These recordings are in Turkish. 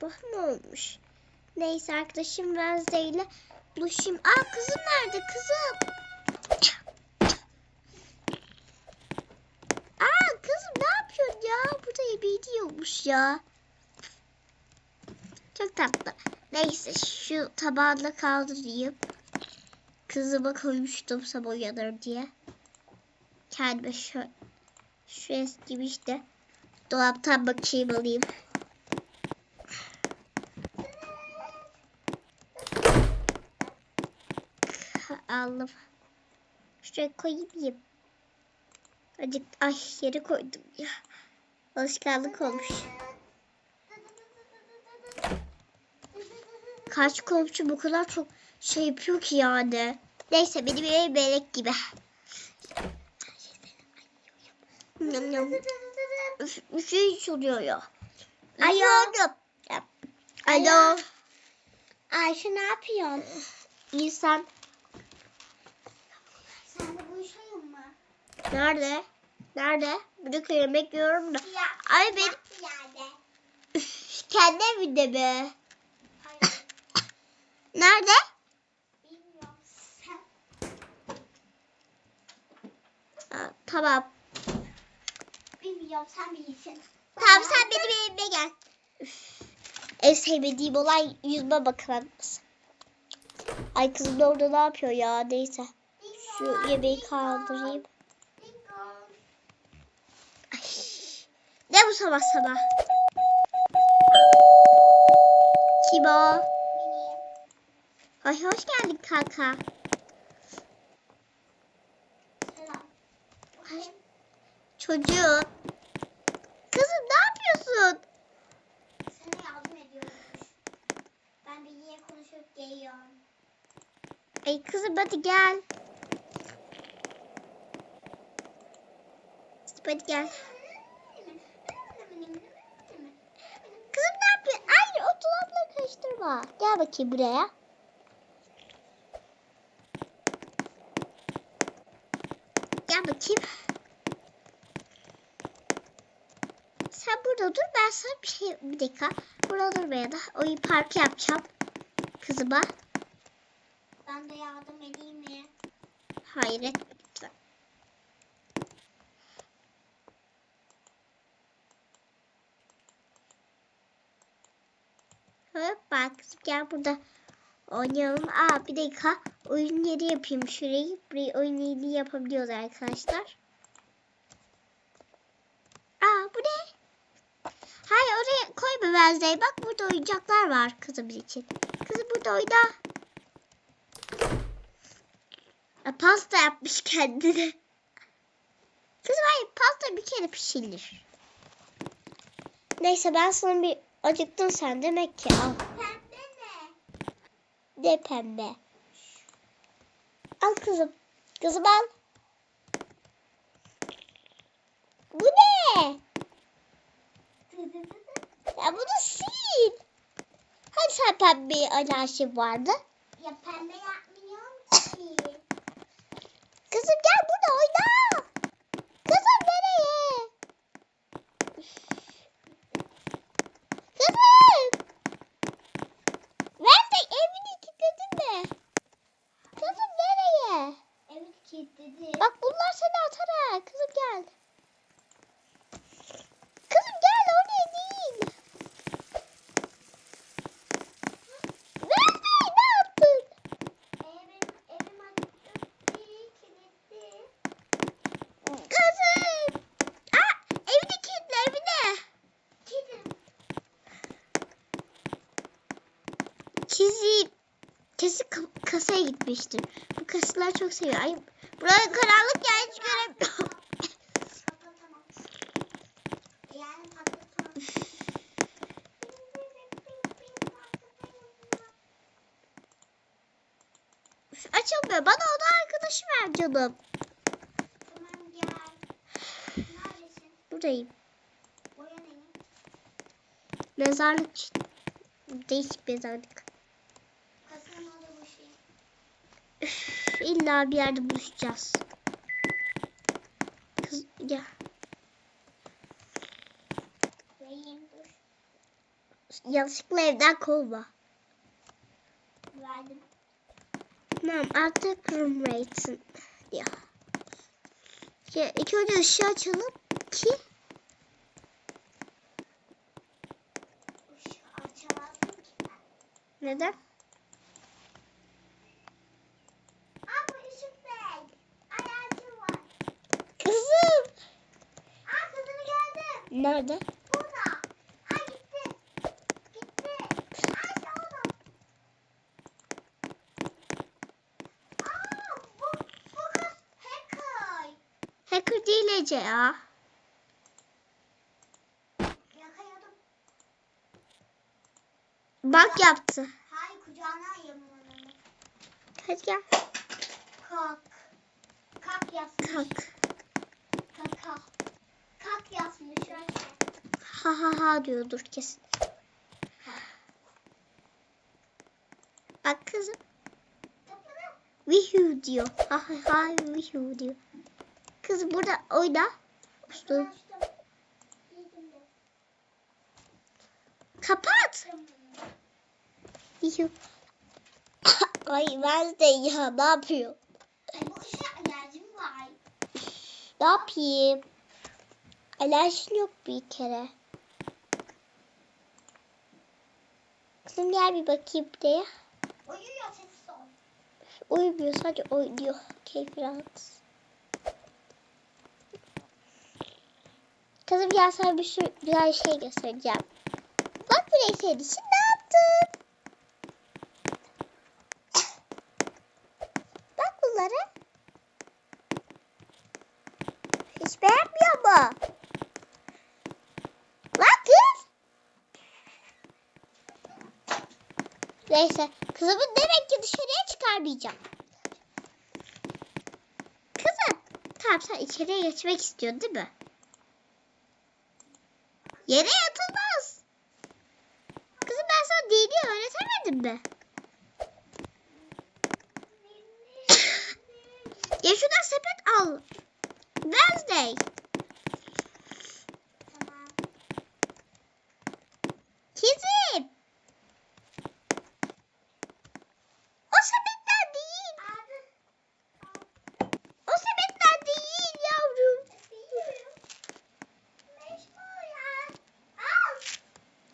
sabah ne olmuş? Neyse arkadaşım Wednesday ile buluşayım. Aa kızım nerede kızım? Aa kızım ne yapıyorsun ya? Burada yemeğini yiyormuş ya. Çok tatlı. Neyse şu tabağını kaldırayım. Kızıma koymuştum sabah uyanır diye. Kendime şu, şu eskimi işte. Dolaptan bakayım alayım. Aldım. Şuraya koyayım. Acık ay yere koydum ya. Alışkanlık olmuş. Kaç komşu bu kadar çok şey yapıyor ki yani. Neyse benim evim melek gibi. Yum. Üf, Bir şey soruyor ya. Alo. Alo. Ayşe ne yapıyorsun? İnsan Sen de buluşalım mı? Nerede? Nerede? Burada yemek yiyorum da. Ya. Ay ben. Üf, kendi evinde? Hayır. Nerede? Ha, tamam. Bilmiyorum sen bilirsin. Tamam sen benim evime gel. Üf, En sevmediğim olay yüzme bakılması. Ay kızım da orada ne yapıyor ya neyse. Şu yemeği kaldırayım. Ay. Ne bu sabah sabah? Kim o? Ay hoş geldin kanka. Çocuğum. Kızım ne yapıyorsun? Sana yardım ediyormuş. Ben bilgiye konuşup geliyorum. Ay kızım hadi gel. Hadi gel. Kızım ne yapıyorsun? Ay o dolapla karıştırma. Gel bakayım buraya. Gel bakayım. Sen burada dur ben sana bir şey bir dakika. Burada durmaya da oyun parkı yapacağım. Kızıma. Ben de yardım edeyim mi? Hayır etme Hop bak gel burada oynayalım. Aa bir dakika oyun yeri yapayım şurayı. Burayı oyun yeri yapabiliyoruz arkadaşlar. Aa bu ne? Hayır oraya koyma Wednesday. Bak burada oyuncaklar var kızımız için. Kızım burada oyna. Ya, pasta yapmış kendine. Kızım hayır pasta bir kere pişirilir. Neyse ben sana bir acıktın sen demek ki al. Pembe ne? De pembe. Al kızım. Kızım al. Bu ne? Ya bunu sil. Hani sen pembe alerjin vardı? ya pembe yapmıyorum ki. Kızım gel burada oyna. Kızım nereye? Kızım. Ben de evini kilitledin mi? Kızım nereye? Evet kilitledi. Bak bunlar seni atar ha. Kızım gel. Kızım gel oraya değil. Ben de ne yaptın? Evim, evim açık değil kilitli. Kızım. Aa, evini kilitle evine. Kilitli. Kesin kesin ka- gitmiştir. Bu kasılar çok seviyor. Ay buraya karanlık ya hiç göremiyorum. Açılmıyor. Bana oda arkadaşı ver canım. Tamam gel. Neredesin? Buradayım. Mezarlık. Değişik mezarlık. Kasanın orada bu şey. Üf, illa bir yerde buluşacağız. Kız ya dur. yanlışlıkla evden kovma. Verdim. Tamam artık roommate'sin diyor. Ya ilk önce ışığı açalım ki neden? Aa bu ışık bey. Alerjim var. Kızım. Aa kızını gördüm. Nerede? Burada. Aa gitti. Gitti. İşte orada. Aa bu, bu kız hacker. Hacker değil Ece ya. Yakaladım. Bak yaptı. Hay kucağına onu. Hadi gel. Kalk. Kalk yazmış. Kalk. Kaka. Kalk yazmış öyle. Ha diyordur kesin. Bak kızım. Vihu diyor. Ha ha ha vihu diyor. Kız burada oyna. Usta. Kapat. Vihu. Ay ben de ya ne yapıyor? Alerjim. Ne yapayım? Alerjin yok bir kere. Kızım gel bir bakayım diye. Uyuyor sessiz ol. Uyumuyor sadece oynuyor. Keyfi rahat. Kızım gel sana bir sürü güzel şey göstereceğim. Bak buraya senin için ne yaptım? Bak bunlara. Hiç beğenmiyor mu? Bak kız. Neyse kızımı demek ki dışarıya çıkarmayacağım. Kızım. Tamam sen içeriye geçmek istiyorsun değil mi? Yere yatılmaz. Kızım ben sana dini öğretemedim mi? Ya şuradan sepet al. Wednesday. Tamam. Kızım. O sepetler değil. Abi. O sepetler değil yavrum. Biliyorum. Meşgul ya. Al.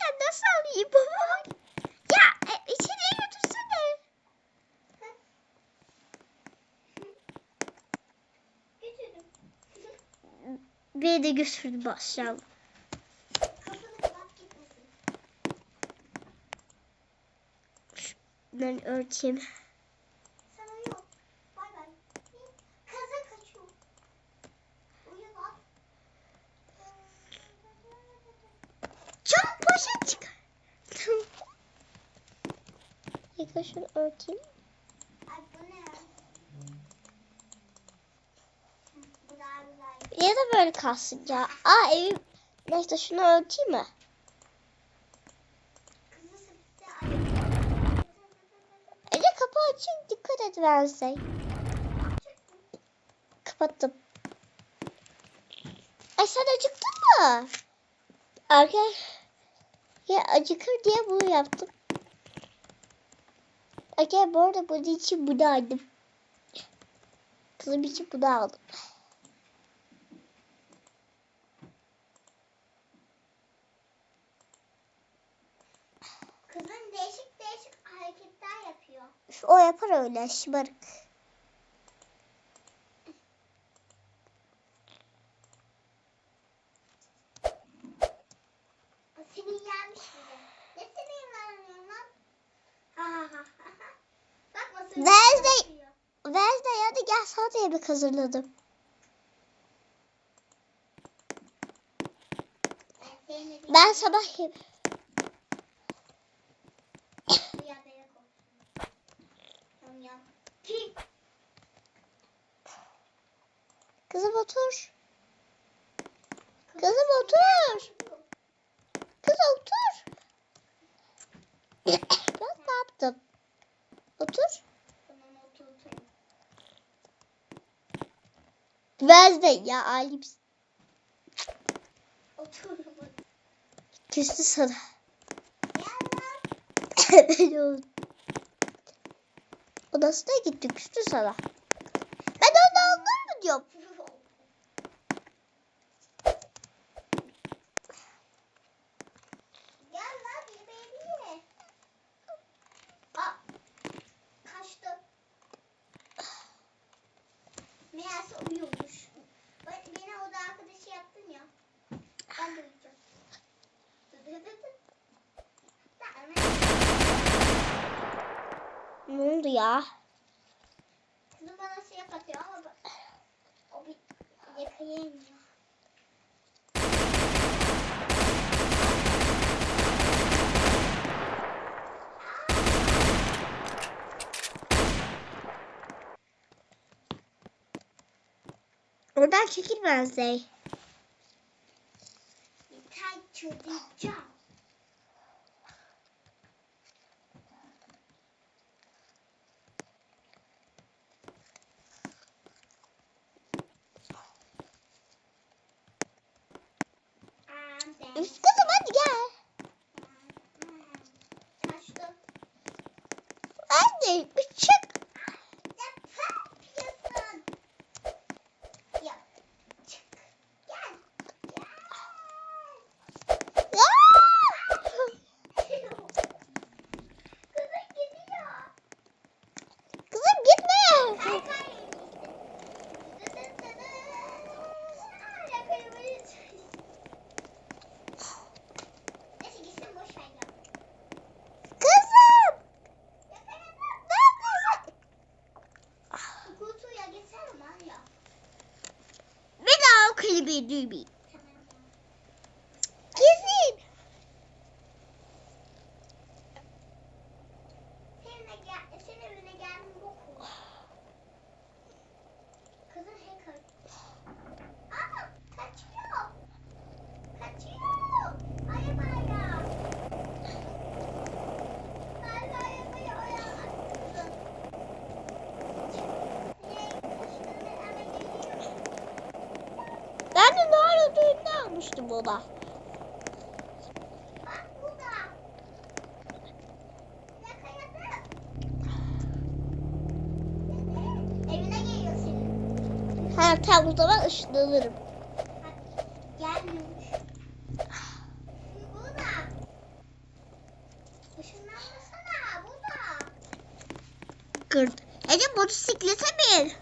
Ya nasıl alayım baba? Ya e, içeriye götürsene. Götürdüm. Beni de götürdü maşallah. Kapını kapat gitmesin. Ben örteyim. Sen uyu. Bay bay. Kaza kaçıyor. Uyu bak. Çabuk poşet çıkar. Şunu örteyim. Ay bu ne? Hı, Bu daha güzel. Ya da böyle kalsın ya. Aa evim. Neyse şunu örteyim mi? Ece kapı açık. Dikkat et Wednesday. Kapattım. Ay sen acıktın mı? Arka ya acıkır diye bunu yaptım. Arkadaşlar bu arada bunun için bunu aldım. Kızım için bunu aldım. Kızın değişik değişik hareketler yapıyor. O yapar öyle şımarık. Seni yenmiş bile. Ne seni yenmiyorum lan? Ha ha ha. Bak nasıl Wednesday- yapıyor. Wednesday hadi gel sana da yemek hazırladım. Ben sabah yem Ki. Kızım otur. Kızım otur. Kız otur. ne yaptım? Otur. Ver de ya Ali. Otur. Küstü sana. Böyle oldu odasına gitti küstü sana. Ben onu aldım mı diyorum. Meğerse uyuyormuş. Beni oda arkadaşı yaptın ya. Ben de uyuyacağım. Ne oldu ya? Kızım bana şey katıyor ama bak. O bir yakalayamıyor. Oradan çekilmez Zey. Yeter çocukcağım. Baby doobie. Ha tam o zaman ışınlanırım. Gelmiyormuş. Burada. Işınlanmasana burada. Kırdı. Ece motosiklete bin.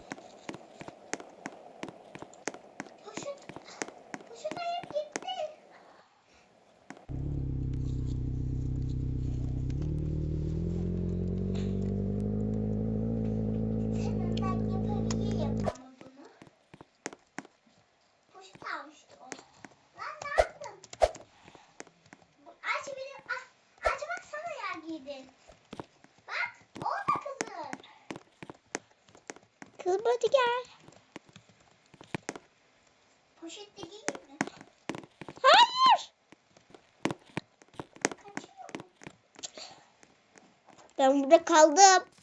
Kızım hadi gel. Poşette geleyim mi? Hayır. Ben burada kaldım.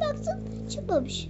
baksın çıkmamış.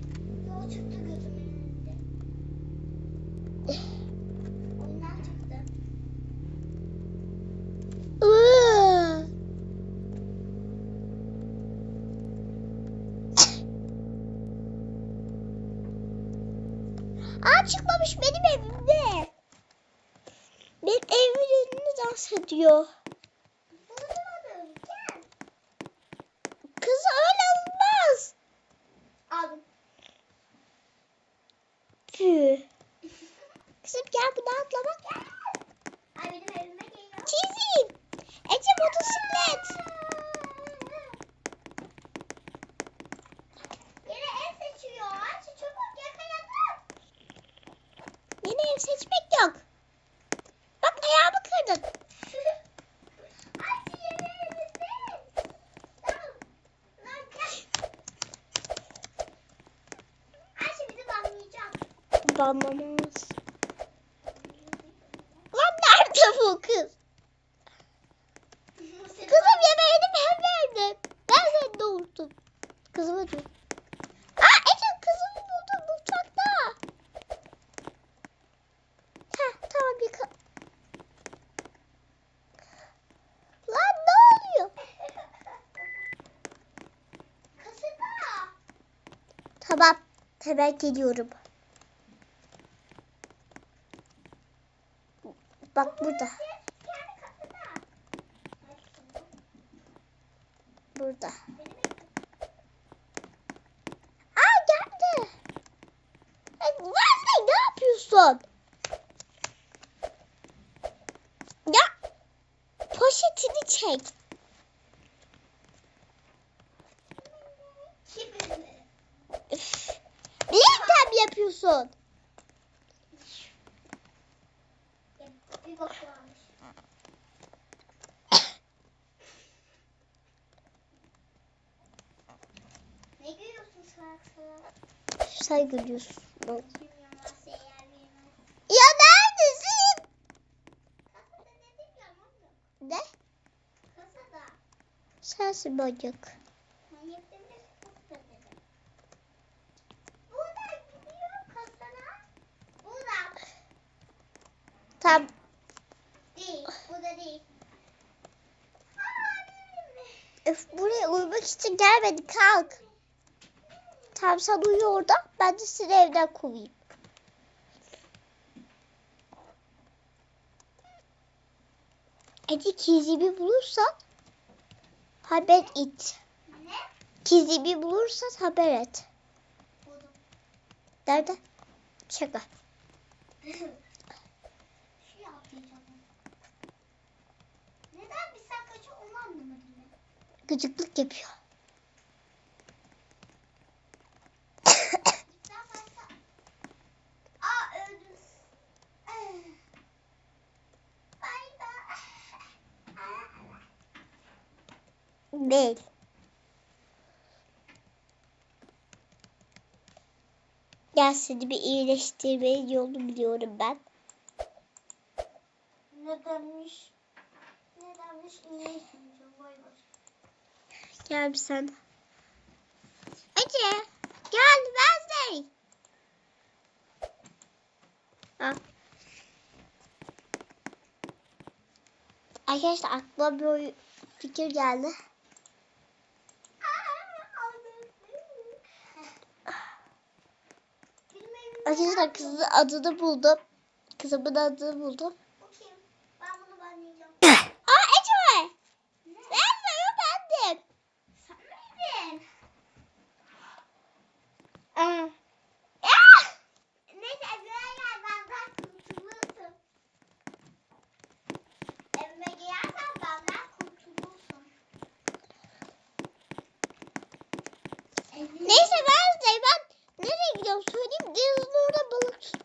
Banlamaz. Lan nerede bu kız? Kızım yemeğini ben verdim. Ben seni doğurdum. Kızımı dur. Aa Ece kızımı buldum mutfakta. Heh tamam yıka. Lan ne oluyor? Kasada. Tamam. Hemen geliyorum. Bak burada. Burada. Aa geldi. Wednesday ne yapıyorsun? Ya poşetini çek. Niye item yapıyorsun? Bir bak varmış. Ne görüyorsun salak salak? Sen gülüyorsun. Ya neredesin? Ne? Sensin. Burada. Tam Değil. Burada değil. Aa bilmiyorum. öf, buraya uyumak için gelmedi kalk. Tamam sen uyu orada. Ben de seni evden kovayım. Hadi kizimi bulursan haber et. Ne? Kizimi bulursan haber et. Nerede? Şaka. Şu yapmayacağım. Neden bir sen kaçıyor onu anlamadım ben. Gıcıklık yapıyor. Sen başka... Aa öldün. Bay bay. Değil. Gel seni bir iyileştirmenin yolunu biliyorum ben. Nedenmiş? Nedenmiş? İnleşmeyeceğim. Bay bay. Gel bir sen. Ece. Gel Wednesday. Al. Arkadaşlar aklıma bir fikir geldi. Arkadaşlar kızın adını buldum. Kızımın adını buldum.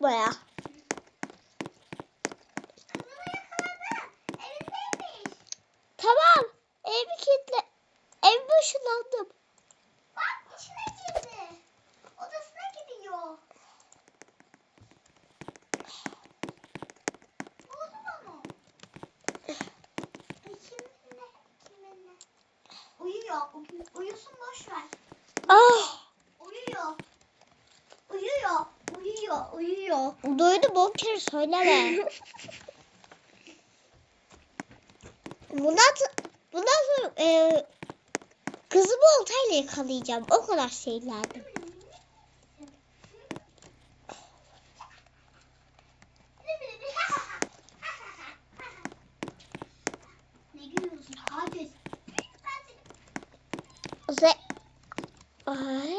不了 söyleme. bundan, bundan sonra e, kızımı oltayla yakalayacağım. O kadar şeylerdim. Ze Ay.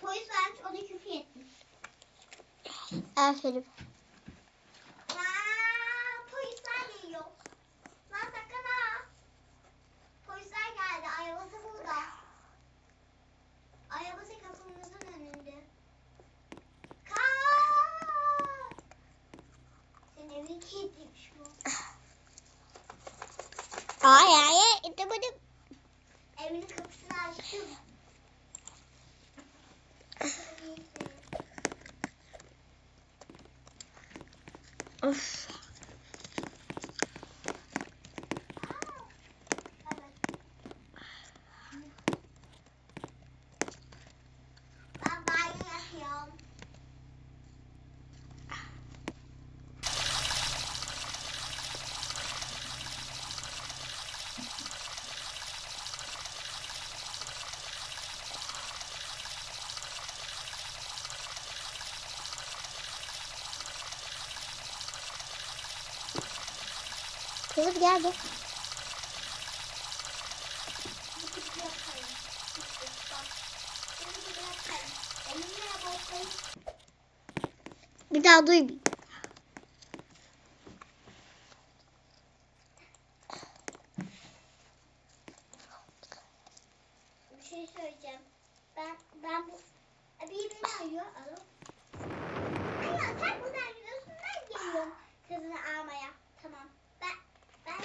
Polis vermiş o da küfür etmiş. Aferin. Aa, polisler geliyor. Lan sakın ha. Polisler geldi. Arabası burada. Arabası kapımızın önünde. Kaç! Senin evin kilitliymiş bu. Ay ay ay. İtemedim. Evinin kapısını açtım. Of. Ben banyo yapıyorum. Kızım geldi. Bu kutuyu yapayım. Bak. Bunu burada yapayım. Elimle bakayım. Bir daha duymayayım. Bir şey söyleyeceğim. Ben ben bu bir beni arıyor. Alo. Alo sen buradan gidiyorsun ben geliyorum kızını almaya. Tamam. Ben ben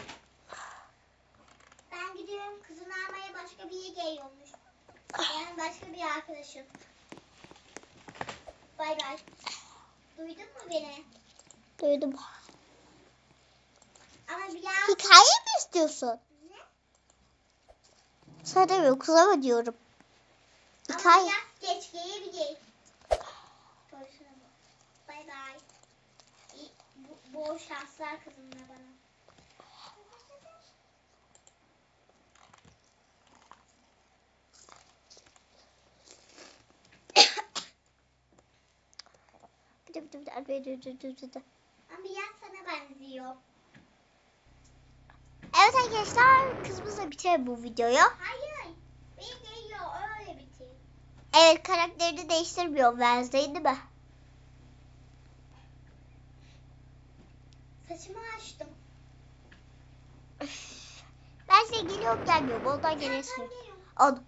ben gidiyorum kızını almaya başka biri geliyormuş. Yani başka bir arkadaşım. Bay bay. Duydun mu beni? Duydum. Ama bir daha... Hikaye mi istiyorsun? Ne? Sana demiyorum kızama diyorum. Ama Hikaye. biraz geç gelebilir. Konuşuna bak. Bay bay. Bu- Bol şanslar kızımla bana. Bir de bir de bir de bir Ama biraz sana benziyor. Evet arkadaşlar kızımızla bitirelim bu videoyu. Hayır. Beni geliyor öyle bitir. Evet karakterini değiştirmiyor Wednesday değil mi? Saçımı açtım. Ben size geliyorum gelmiyorum. Ondan Ben gelirsin. 10.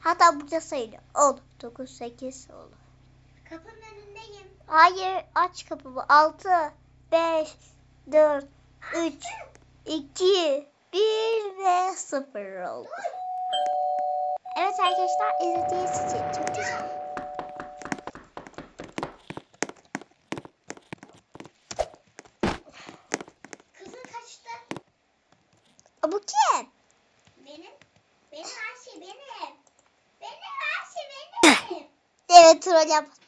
Hatta burada sayılıyor. 10, 9, 8 olur. Kapının önündeyim. Hayır aç kapımı. 6, 5, 4, 3, 2, 1 ve 0 oldu. Evet arkadaşlar izlediğiniz için çok teşekkür. Aa, Bu kim? Benim. Benim her şey benim. Benim her şey benim. Evet troll yap.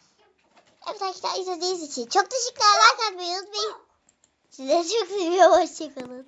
Arkadaşlar izlediğiniz için çok teşekkürler. Like atmayı unutmayın. Sizleri çok seviyorum. Hoşçakalın.